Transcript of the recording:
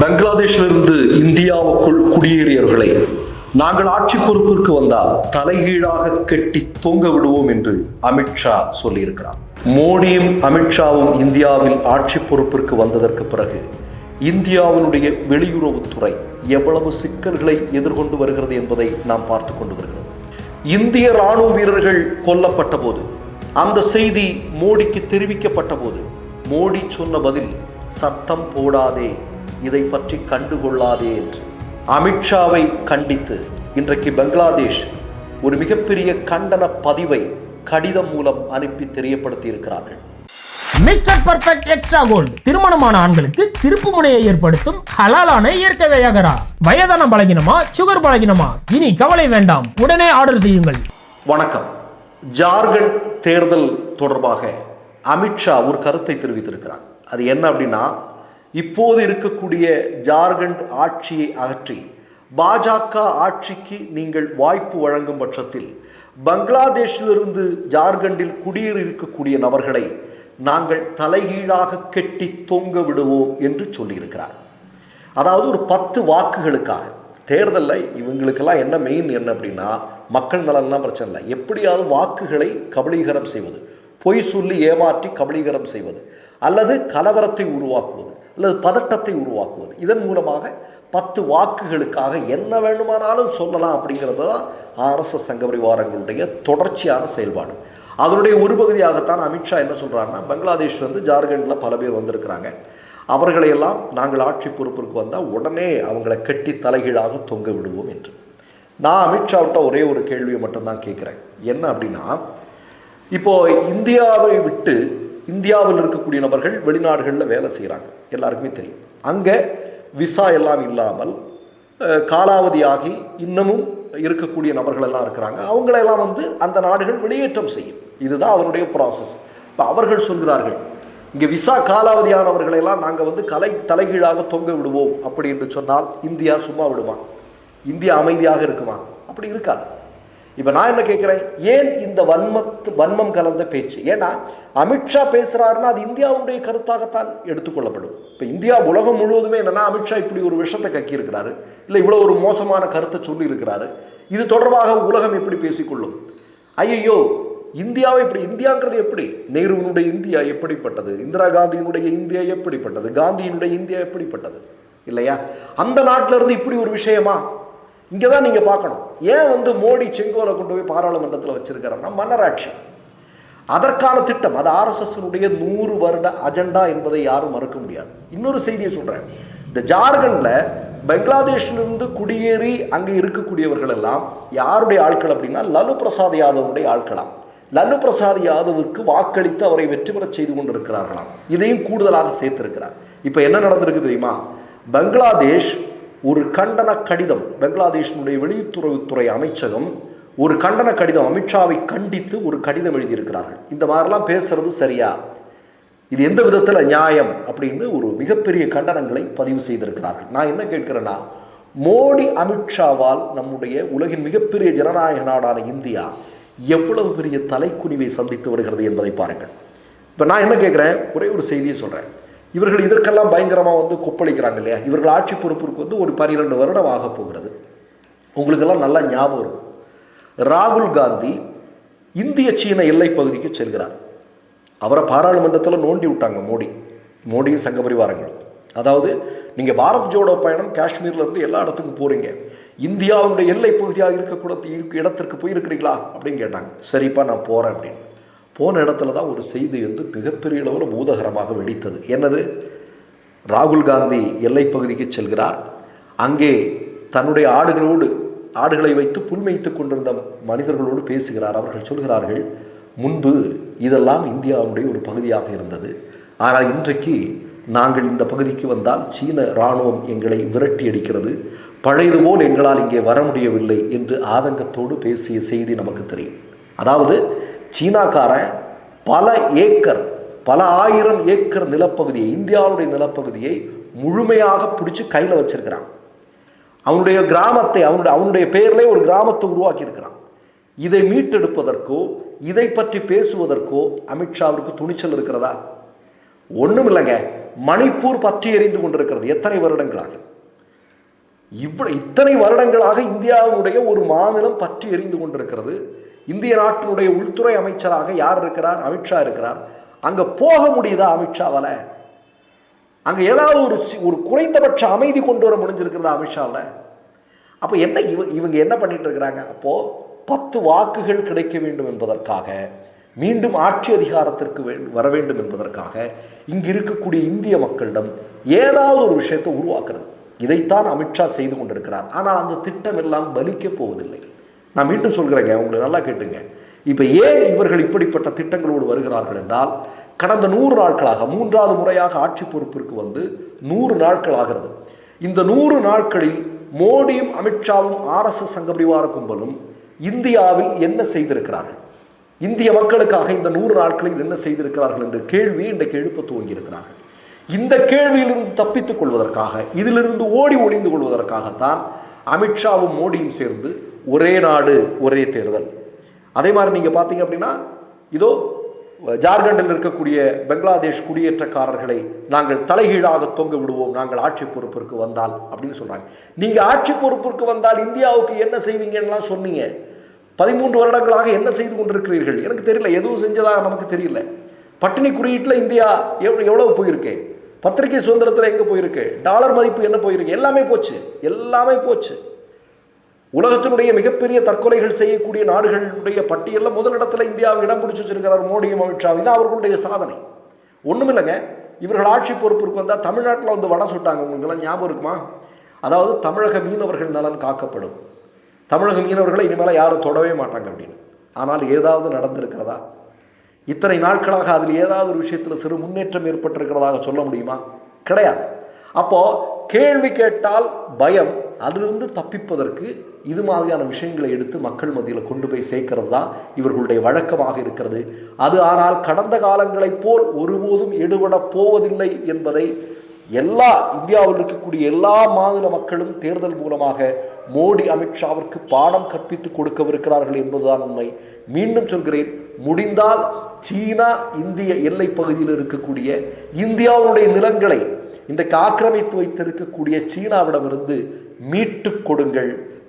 பங்களாதேஷிலிருந்து இந்தியாவுக்குள் குடியேறியவர்களை நாங்கள் ஆட்சி பொறுப்பிற்கு வந்தால் தலைகீழாக கெட்டி தொங்க விடுவோம் என்று அமித்ஷா சொல்லியிருக்கிறார். மோடியும் அமித்ஷாவும் இந்தியாவில் ஆட்சி பொறுப்பிற்கு வந்ததற்கு பிறகு இந்தியாவினுடைய வெளியுறவுத்துறை எவ்வளவு சிக்கல்களை எதிர்கொண்டு வருகிறது என்பதை நாம் பார்த்து கொண்டு வருகிறோம். இந்திய ராணுவ வீரர்கள் கொல்லப்பட்ட போது அந்த செய்தி மோடிக்கு தெரிவிக்கப்பட்ட போது மோடி சொன்ன பதில் சத்தம் போடாதே இதை பற்றி கண்டுகொள்ளாதே என்று. அமித்ஷாவை கண்டித்து இன்றைக்கு பங்களாதேஷ் ஒரு மிகப்பெரிய கண்டன பதிவை கடிதம் மூலம் அனுப்பி தெரியப்படுத்தி இருக்கிறார்கள் மிஸ்டர் பர்ஃபெக்ட் எக்ஸ்ட்ரா கோல்டு திருமணமான ஆண்களுக்கு திருப்பு முனையை ஏற்படுத்தும் ஹலாலான இயற்கை வியாகரா. வயதான பலகினமா சுகர் பலகினமா? இனி கவலை வேண்டாம். உடனே ஆர்டர் செய்யுங்கள். வணக்கம். ஜார்க்கண்ட் தேர்தல் தொடர்பாக அமித்ஷா ஒரு கருத்தை தெரிவித்திருக்கிறார். அது என்ன அப்படின்னா இப்போது இருக்கக்கூடிய ஜார்க்கண்ட் ஆட்சியை அகற்றி பாஜக ஆட்சிக்கு நீங்கள் வாய்ப்பு வழங்கும் பட்சத்தில் பங்களாதேஷிலிருந்து ஜார்க்கண்டில் குடியேறி இருக்கக்கூடிய நபர்களை நாங்கள் தலைகீழாக கெட்டி தொங்க விடுவோம் என்று சொல்லியிருக்கிறார். அதாவது ஒரு பத்து வாக்குகளுக்காக. தேர்தலில் இவங்களுக்கெல்லாம் என்ன மெயின் என்ன அப்படின்னா மக்கள் நலன்லாம் பிரச்சனை இல்லை. எப்படியாவது வாக்குகளை கபலீகரம் செய்வது. பொய் சொல்லி ஏமாற்றி கபலீகரம் செய்வது. அல்லது கலவரத்தை உருவாக்குவது. அல்லது பதட்டத்தை உருவாக்குவது. இதன் மூலமாக பத்து வாக்குகளுக்காக என்ன வேண்டுமானாலும் சொல்லலாம் அப்படிங்கிறது தான் ஆர்எஸ்எஸ் சங்கபரிவாரங்களுடைய தொடர்ச்சியான செயல்பாடு. அதனுடைய ஒரு பகுதியாகத்தான் அமித்ஷா என்ன சொல்கிறாருன்னா பங்களாதேஷ்லேருந்து ஜார்க்கண்டில் பல பேர் வந்திருக்கிறாங்க. அவர்களையெல்லாம் நாங்கள் ஆட்சி பொறுப்பிற்கு வந்தால் உடனே அவங்கள கட்டி தலைகீழாக தொங்க விடுவோம் என்று. நான் அமித்ஷாவிட்ட ஒரே ஒரு கேள்வியை மட்டும்தான் கேட்குறேன். என்ன அப்படின்னா இப்போது இந்தியாவை விட்டு இந்தியாவில் இருக்கக்கூடிய நபர்கள் வெளிநாடுகளில் வேலை செய்கிறாங்க எல்லாருக்குமே தெரியும். அங்கே விசா எல்லாம் இல்லாமல் காலாவதியாகி இன்னமும் இருக்கக்கூடிய நபர்கள் எல்லாம் இருக்கிறாங்க. அவங்களெல்லாம் வந்து அந்த நாடுகள் வெளியேற்றம் செய்யும். இதுதான் அவருடைய ப்ராசஸ் இப்போ அவர்கள் சொல்கிறார்கள் இங்கே விசா காலாவதியானவர்களெல்லாம் நாங்கள் வந்து கலை தலைகீழாக தொங்க விடுவோம். அப்படி என்று சொன்னால் இந்தியா சும்மா விடுமா? இந்தியா அமைதியாக இருக்குமா? அப்படி இருக்காது. இப்போ நான் என்ன கேட்குறேன்? ஏன் இந்த வன்மத்து வன்மம் கலந்த பேச்சு? ஏன்னா அமித்ஷா பேசுகிறாருன்னா அது இந்தியாவுடைய கருத்தாகத்தான் எடுத்துக்கொள்ளப்படும். இப்போ இந்தியா உலகம் முழுவதுமே என்னன்னா அமித்ஷா இப்படி ஒரு விஷத்தை கக்கி இருக்கிறாரு இல்லை இவ்வளோ ஒரு மோசமான கருத்தை சொல்லி இருக்கிறாரு இது தொடர்பாக உலகம் எப்படி பேசிக்கொள்ளும்? ஐயையோ இந்தியாவை இப்படி இந்தியாங்கிறது எப்படி? நேருவினுடைய இந்தியா எப்படிப்பட்டது? இந்திரா காந்தியினுடைய இந்தியா எப்படிப்பட்டது? காந்தியினுடைய இந்தியா எப்படிப்பட்டது? இல்லையா? அந்த நாட்டில இருந்து இப்படி ஒரு விஷயமா? இங்கே தான் நீங்கள் பார்க்கணும். ஏன் வந்து மோடி செங்கோலை கொண்டு போய் பாராளுமன்றத்தில் வச்சிருக்காருன்னா மன்னராட்சி. அதற்கான திட்டம் அது ஆர்எஸ்எஸ்னுடைய நூறு வருட அஜெண்டா என்பதை யாரும் மறுக்க முடியாது. இன்னொரு செய்தியை சொல்கிறேன் இந்த ஜார்க்கண்டில் பங்களாதேஷிலிருந்து குடியேறி அங்கே இருக்கக்கூடியவர்கள் எல்லாம் யாருடைய ஆட்கள் அப்படின்னா லலு பிரசாத் யாதவனுடைய ஆட்களாம். லல்லு பிரசாத் யாதவுக்கு வாக்களித்து அவரை வெற்றி பெறச் செய்து கொண்டிருக்கிறார்களாம். இதையும் கூடுதலாக சேர்த்திருக்கிறார். இப்போ என்ன நடந்திருக்கு தெரியுமா? பங்களாதேஷ் ஒரு கண்டன கடிதம் பங்களாதேஷினுடைய வெளியுறவுத்துறை அமைச்சகம் ஒரு கண்டன கடிதம் அமித்ஷாவை கண்டித்து ஒரு கடிதம் எழுதியிருக்கிறார்கள். இந்த மாதிரிலாம் பேசுறது சரியா? இது எந்த விதத்தில் நியாயம் அப்படின்னு ஒரு மிகப்பெரிய கண்டனங்களை பதிவு செய்திருக்கிறார்கள். நான் என்ன கேட்கிறேன்னா மோடி அமித்ஷாவால் நம்முடைய உலகின் மிகப்பெரிய ஜனநாயக நாடான இந்தியா எவ்வளவு பெரிய தலைக்குனிவை சந்தித்து வருகிறது என்பதை பாருங்கள். இப்போ நான் என்ன கேட்குறேன்? ஒரே ஒரு செய்தியை சொல்கிறேன் இவர்கள் இதற்கெல்லாம் பயங்கரமாக வந்து கொப்பளிக்கிறாங்க இல்லையா? இவர்கள் ஆட்சி பொறுப்பிற்கு வந்து ஒரு பன்னிரெண்டு வருடம் ஆக போகிறது. உங்களுக்கெல்லாம் நல்லா ஞாபகம் இருக்கும். ராகுல் காந்தி இந்திய சீன எல்லை பகுதிக்கு செல்கிறார். அவரை பாராளுமன்றத்தில் நோண்டி விட்டாங்க மோடி. மோடியும் சங்க பரிவாரங்களும் அதாவது நீங்கள் பாரத் ஜோடோ பயணம் காஷ்மீர்லேருந்து எல்லா இடத்துக்கும் போகிறீங்க இந்தியாவுடைய எல்லை பகுதியாக இருக்கக்கூட இடத்திற்கு போயிருக்கிறீங்களா? அப்படின்னு கேட்டாங்க. சரிப்பா நான் போகிறேன் அப்படின்னு. போன இடத்துல தான் ஒரு செய்தி வந்து மிகப்பெரிய அளவில் பூதகரமாக வெடித்தது. என்னது? ராகுல் காந்தி எல்லை பகுதிக்கு செல்கிறார். அங்கே தன்னுடைய ஆடுகளோடு ஆடுகளை வைத்து புல் கொண்டிருந்த மனிதர்களோடு பேசுகிறார். அவர்கள் சொல்கிறார்கள் முன்பு இதெல்லாம் இந்தியாவுடைய ஒரு பகுதியாக இருந்தது. ஆனால் இன்றைக்கு நாங்கள் இந்த பகுதிக்கு வந்தால் சீன இராணுவம் எங்களை விரட்டி அடிக்கிறது. பழையது போல் எங்களால் இங்கே வர முடியவில்லை என்று ஆதங்கத்தோடு பேசிய செய்தி நமக்கு தெரியும். அதாவது சீனாக்காரன் பல ஏக்கர் பல ஆயிரம் ஏக்கர் நிலப்பகுதியை இந்தியாவுடைய நிலப்பகுதியை முழுமையாக பிடிச்சி கையில் வச்சிருக்கிறான். அவனுடைய கிராமத்தை அவனுடைய அவனுடைய பெயர்லே ஒரு கிராமத்தை உருவாக்கி இருக்கிறான் இதை மீட்டெடுப்பதற்கோ இதை பற்றி பேசுவதற்கோ அமித்ஷாவிற்கு துணிச்சல் இருக்கிறதா? ஒன்றும் இல்லைங்க. மணிப்பூர் பற்றி எறிந்து கொண்டிருக்கிறது எத்தனை வருடங்களாக? இவ்வளவு இத்தனை வருடங்களாக இந்தியாவுடைய ஒரு மாநிலம் பற்றி எறிந்து கொண்டிருக்கிறது. இந்திய நாட்டினுடைய உள்துறை அமைச்சராக யார் இருக்கிறார்? அமித்ஷா இருக்கிறார். அங்கே போக முடியுதா அமித்ஷாவால் அங்கே ஏதாவது ஒரு சி- ஒரு குறைந்தபட்ச அமைதி கொண்டு வர முடிஞ்சிருக்கிறதா அமித்ஷாவில் அப்போ என்ன இவ இவங்க என்ன பண்ணிட்டு இருக்கிறாங்க? அப்போது பத்து வாக்குகள் கிடைக்க வேண்டும் என்பதற்காக மீண்டும் ஆட்சி அதிகாரத்திற்கு வர வேண்டும் என்பதற்காக இங்கு இருக்கக்கூடிய இந்திய மக்களிடம் ஏதாவது ஒரு விஷயத்தை உருவாக்குறது. இதைத்தான் அமித்ஷா செய்து கொண்டிருக்கிறார். ஆனால் அந்த திட்டம் எல்லாம் பலிக்கப் போவதில்லை. நான் மீண்டும் சொல்கிறேங்க உங்களுக்கு நல்லா கேட்டுங்க. இப்போ ஏன் இவர்கள் இப்படிப்பட்ட திட்டங்களோடு வருகிறார்கள் என்றால் கடந்த நூறு நாட்களாக மூன்றாவது முறையாக ஆட்சி பொறுப்பிற்கு வந்து நூறு நாட்கள் ஆகிறது. இந்த நூறு நாட்களில் மோடியும் அமித்ஷாவும் ஆர்எஸ்எஸ் சங்கபரிவார கும்பலும் இந்தியாவில் என்ன செய்திருக்கிறார்கள்? இந்திய மக்களுக்காக இந்த நூறு நாட்களில் என்ன செய்திருக்கிறார்கள் என்ற கேள்வியை இன்றைக்கு எழுப்ப துவங்கியிருக்கிறார்கள். இந்த கேள்வியிலிருந்து தப்பித்துக் கொள்வதற்காக இதிலிருந்து ஓடி ஒளிந்து கொள்வதற்காகத்தான் அமித்ஷாவும் மோடியும் சேர்ந்து ஒரே நாடு ஒரே தேர்தல். அதே மாதிரி நீங்கள் பார்த்தீங்க அப்படின்னா இதோ ஜார்க்கண்டில் இருக்கக்கூடிய பங்களாதேஷ் குடியேற்றக்காரர்களை நாங்கள் தலைகீழாக தொங்க விடுவோம் நாங்கள் ஆட்சி பொறுப்பிற்கு வந்தால் அப்படின்னு சொல்கிறாங்க நீங்கள் ஆட்சி பொறுப்பிற்கு வந்தால் இந்தியாவுக்கு என்ன செய்வீங்கன்னெலாம் சொன்னீங்க. பதிமூன்று வருடங்களாக என்ன செய்து கொண்டிருக்கிறீர்கள்? எனக்கு தெரியல எதுவும் செஞ்சதாக நமக்கு தெரியல. பட்டினி குறியீட்டில் இந்தியா எவ்வளோ எவ்வளவு போயிருக்கு? பத்திரிகை சுதந்திரத்தில் எங்கே போயிருக்கு? டாலர் மதிப்பு என்ன போயிருக்கு? எல்லாமே போச்சு எல்லாமே போச்சு. உலகத்தினுடைய மிகப்பெரிய தற்கொலைகள் செய்யக்கூடிய நாடுகளுடைய பட்டியலில் முதலிடத்தில் இந்தியாவை இடம் பிடிச்சி வச்சிருக்கிறார் மோடியும் அமித்ஷாவும் தான் அவர்களுடைய சாதனை. ஒண்ணுமில்லைங்க இவர்கள் ஆட்சி பொறுப்பிற்கு வந்தால் தமிழ்நாட்டில் வந்து வடை சுட்டாங்க. உங்களுக்கெல்லாம் ஞாபகம் இருக்குமா? அதாவது தமிழக மீனவர்கள் நலன் காக்கப்படும். தமிழக மீனவர்களை இனிமேல் யாரும் தொடவே மாட்டாங்க அப்படின்னு. ஆனால் ஏதாவது நடந்திருக்கிறதா? இத்தனை நாட்களாக அதில் ஏதாவது ஒரு விஷயத்தில் சிறு முன்னேற்றம் ஏற்பட்டிருக்கிறதாக சொல்ல முடியுமா? கிடையாது. அப்போ கேள்வி கேட்டால் பயம் அதிலிருந்து தப்பிப்பதற்கு இது மாதிரியான விஷயங்களை எடுத்து மக்கள் மத்தியில் கொண்டு போய் சேர்க்கிறது தான் இவர்களுடைய வழக்கமாக இருக்கிறது. அது ஆனால் கடந்த காலங்களைப் போல் ஒருபோதும் எடுபட போவதில்லை என்பதை எல்லா இந்தியாவில் இருக்கக்கூடிய எல்லா மாநில மக்களும் தேர்தல் மூலமாக மோடி அமித்ஷாவிற்கு பாடம் கற்பித்து கொடுக்கவிருக்கிறார்கள் என்பதுதான் உண்மை. மீண்டும் சொல்கிறேன் முடிந்தால் சீனா இந்திய எல்லை பகுதியில் இருக்கக்கூடிய இந்தியாவுடைய நிலங்களை இன்றைக்கு ஆக்கிரமித்து வைத்திருக்கக்கூடிய சீனாவிடமிருந்து மீட்டுக் கொடுங்கள்.